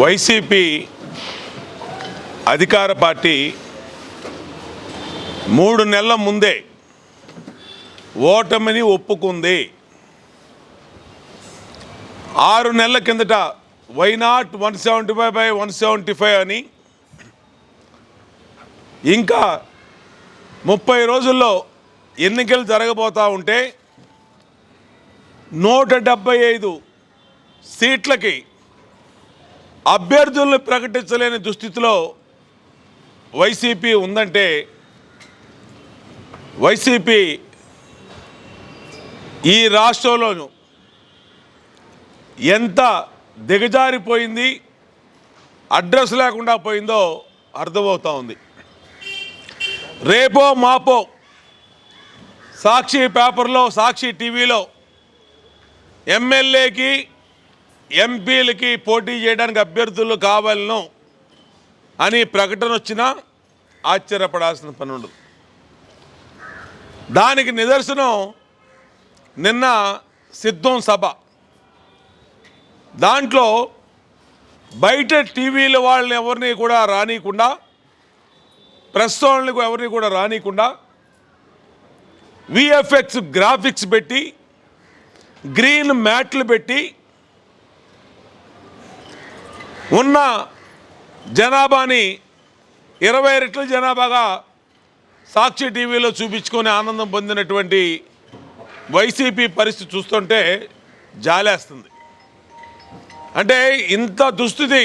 YCP అధికార party మూడు నెలల ముందే ఓటమిని ఒప్పుకుంది. ఆరు నెలల కిందట why not one seventy five by one seventy five అని ఇంకా ముప్పై రోజుల్లో ఎన్నికలు జరగబోతూ ఉంటే నూట డెబ్బై ఐదు సీట్లకి అభ్యర్థులను ప్రకటించలేని దుస్థితిలో వైసీపీ ఉందంటే వైసీపీ ఈ రాష్ట్రంలోనూ ఎంత దిగజారిపోయింది అడ్రస్ లేకుండా పోయిందో అర్థమవుతా ఉంది. రేపో మాపో సాక్షి పేపర్లో సాక్షి టీవీలో ఎమ్మెల్యేకి ఎంపీలకి పోటీ చేయడానికి అభ్యర్థులు కావాలను అని ప్రకటన వచ్చినా ఆశ్చర్యపడాల్సిన పని ఉండదు. దానికి నిదర్శనం నిన్న సిద్ధం సభ. దాంట్లో బయట టీవీల వాళ్ళని ఎవరిని కూడా రానియకుండా ప్రెస్ వాళ్ళని ఎవరిని కూడా రానియకుండా విఎఫ్ఎక్స్ గ్రాఫిక్స్ పెట్టి గ్రీన్ మ్యాట్లు పెట్టి ఉన్న జనాభాని ఇరవై రెట్ల జనాభాగా సాక్షి టీవీలో చూపించుకొని ఆనందం పొందినటువంటి వైసీపీ పరిస్థితి చూస్తుంటే జాలేస్తుంది. అంటే ఇంత దుస్థితి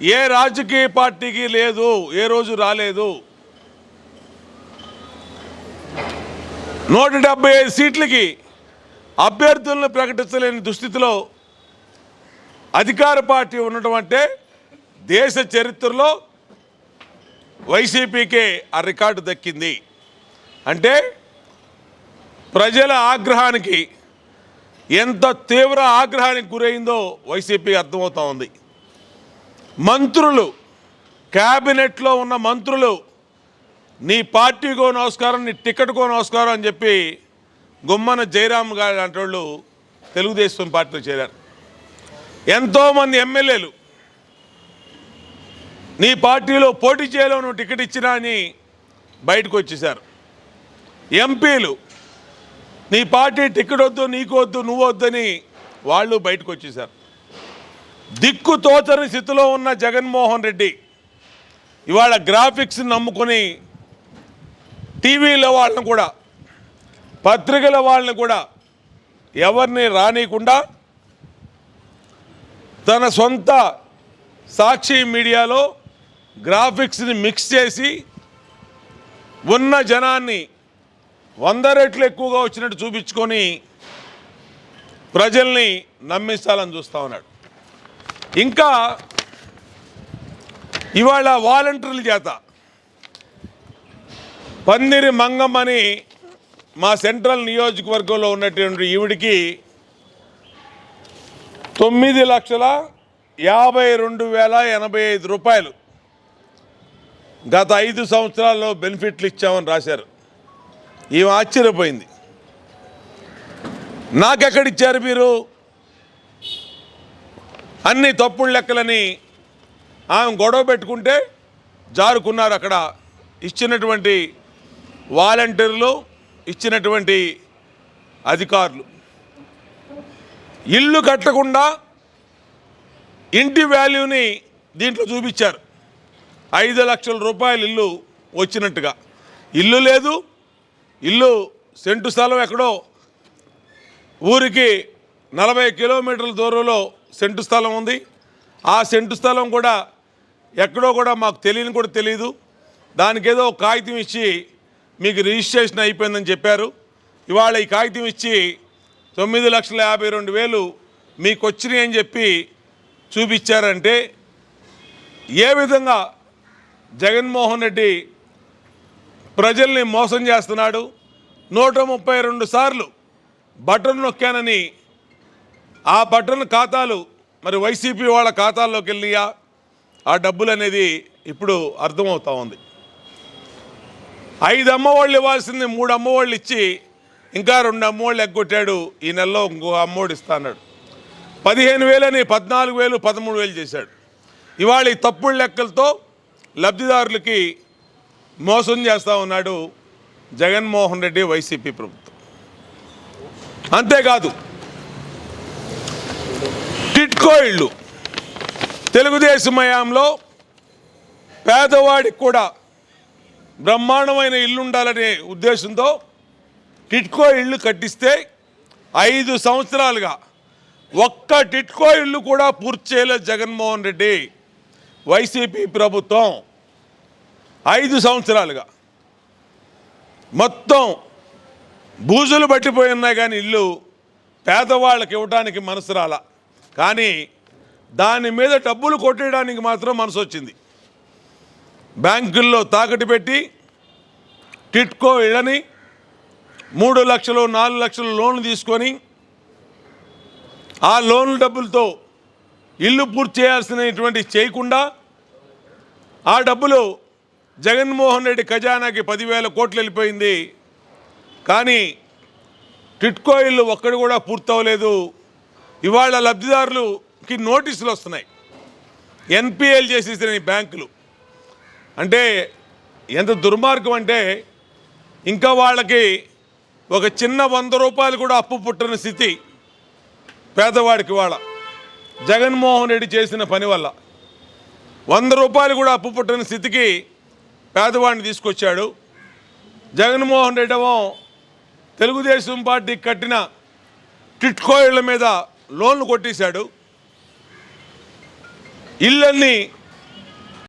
ఏ రాజకీయ పార్టీకి లేదు ఏ రోజు రాలేదు. నూట డెబ్బై ఐదు సీట్లకి అభ్యర్థులను ప్రకటించలేని దుస్థితిలో అధికార పార్టీ ఉండటం అంటే దేశ చరిత్రలో వైసీపీకే ఆ రికార్డు దక్కింది. అంటే ప్రజల ఆగ్రహానికి ఎంత తీవ్ర ఆగ్రహానికి గురైందో వైసీపీ అర్థమవుతా ఉంది. మంత్రులు క్యాబినెట్లో ఉన్న మంత్రులు నీ పార్టీకో నమస్కారం నీ టికెట్కో నమస్కారం అని చెప్పి గుమ్మన జయరామ్ గారు లాంటి తెలుగుదేశం పార్టీలో చేరారు. ఎంతోమంది ఎమ్మెల్యేలు నీ పార్టీలో పోటీ చేయలో నువ్వు టికెట్ ఇచ్చినా అని బయటకు వచ్చేసారు ఎంపీలు నీ పార్టీ టికెట్ వద్దు నీకు వద్దు నువ్వు వద్దని వాళ్ళు బయటకు వచ్చేసారు దిక్కు తోచని స్థితిలో ఉన్న జగన్మోహన్ రెడ్డి ఇవాళ గ్రాఫిక్స్ నమ్ముకొని టీవీల వాళ్ళని కూడా పత్రికల వాళ్ళని కూడా ఎవరిని రానియకుండా తన సొంత సాక్షి మీడియాలో గ్రాఫిక్స్ని మిక్స్ చేసి ఉన్న జనాన్ని వంద రెట్లు ఎక్కువగా వచ్చినట్టు చూపించుకొని ప్రజల్ని నమ్మించాలని చూస్తూ ఉన్నాడు. ఇంకా ఇవాళ వాలంటీర్ల చేత పందిరి మంగమ్మని మా సెంట్రల్ నియోజకవర్గంలో ఉన్నటువంటి ఈవిడికి తొమ్మిది లక్షల యాభై రెండు వేల ఎనభై ఐదు రూపాయలు. గత ఐదు సంవత్సరాల్లో బెనిఫిట్లు ఇచ్చామని రాశారు. ఈమె ఆశ్చర్యపోయింది. నాకెక్కడిచ్చారు మీరు? అన్ని తప్పుడు లెక్కలని ఆమె గొడవ పెట్టుకుంటే జారుకున్నారు అక్కడ. ఇచ్చినటువంటి వాలంటీర్లు ఇచ్చినటువంటి అధికారులు. ఇల్లు కట్టకుండా ఇంటి వాల్యూని దీంట్లో చూపించారు. ఐదు లక్షల రూపాయలు ఇల్లు వచ్చినట్టుగా. ఇల్లు లేదు ఇల్లు సెంటు స్థలం ఎక్కడో ఊరికి నలభై కిలోమీటర్ల దూరంలో సెంటు స్థలం ఉంది. ఆ సెంటు స్థలం కూడా ఎక్కడో కూడా మాకు తెలియని కూడా తెలియదు దానికి ఏదో ఒక కాగితం ఇచ్చి మీకు రిజిస్ట్రేషన్ అయిపోయిందని చెప్పారు. ఇవాళ ఈ కాగితం ఇచ్చి తొమ్మిది లక్షల యాభై రెండు వేలు మీకు వచ్చినాయి అని చెప్పి చూపించారంటే ఏ విధంగా జగన్మోహన్ రెడ్డి ప్రజల్ని మోసం చేస్తున్నాడు? నూట ముప్పై రెండు సార్లు బటన్ నొక్కానని ఆ బటన్ ఖాతాలు మరి వైసీపీ వాళ్ళ ఖాతాల్లోకి వెళ్ళియా? ఆ డబ్బులు అనేది ఇప్పుడు అర్థమవుతా ఉంది. ఐదు అమ్మఒళ్ళు ఇవ్వాల్సింది మూడు అమ్మఒళ్ళు ఇచ్చి ఇంకా రెండు అమ్మోళ్ళు ఎగ్గొట్టాడు ఈ నెలలో ఇంకో అమ్మోడు ఇస్తాడు పదిహేను వేలని పద్నాలుగు వేలు పదమూడు వేలు చేశాడు. ఇవాళ ఈ తప్పుడు లెక్కలతో లబ్ధిదారులకి మోసం చేస్తూ ఉన్నాడు జగన్మోహన్ రెడ్డి వైసీపీ ప్రభుత్వం. అంతేకాదు టిట్కో ఇళ్ళు తెలుగుదేశం హయాంలో పేదవాడికి కూడా బ్రహ్మాండమైన ఇల్లు ఉండాలనే ఉద్దేశంతో టిట్కో ఇళ్ళు కట్టిస్తే ఐదు సంవత్సరాలుగా ఒక్క టిట్కో ఇల్లు కూడా పూర్తి చేయలేదు జగన్మోహన్ రెడ్డి వైసీపీ ప్రభుత్వం. ఐదు సంవత్సరాలుగా. మొత్తం బూజులు పట్టిపోయి ఉన్నాయి కానీ ఇల్లు పేదవాళ్ళకి ఇవ్వడానికి మనసు రాల. కానీ దాని మీద డబ్బులు కొట్టేయడానికి మాత్రం మనసు వచ్చింది. బ్యాంకుల్లో తాకట్టు పెట్టి టిట్కో ఇళ్ళని మూడు లక్షలు నాలుగు లక్షలు లోన్లు తీసుకొని ఆ లోన్ల డబ్బులతో ఇల్లు పూర్తి చేయాల్సినటువంటి చేయకుండా ఆ డబ్బులు జగన్మోహన్ రెడ్డి ఖజానాకి పదివేల కోట్లు వెళ్ళిపోయింది. కానీ టిట్కో ఇల్లు ఒక్కడు కూడా పూర్తవలేదు. ఇవాళ లబ్ధిదారులకి నోటీసులు వస్తున్నాయి. ఎన్పిఎల్ చేసేసిన బ్యాంకులు. అంటే ఎంత దుర్మార్గం అంటే ఇంకా వాళ్ళకి ఒక చిన్న వంద రూపాయలు కూడా అప్పు పుట్టని స్థితి పేదవాడికి వాళ్ళ జగన్మోహన్ రెడ్డి చేసిన పని వల్ల వంద రూపాయలు కూడా అప్పు పుట్టని స్థితికి పేదవాడిని తీసుకొచ్చాడు. జగన్మోహన్ రెడ్డి ఏమో తెలుగుదేశం పార్టీ కట్టిన టిట్కో ఇళ్ళ మీద లోన్లు కొట్టేశాడు. ఇళ్ళన్నీ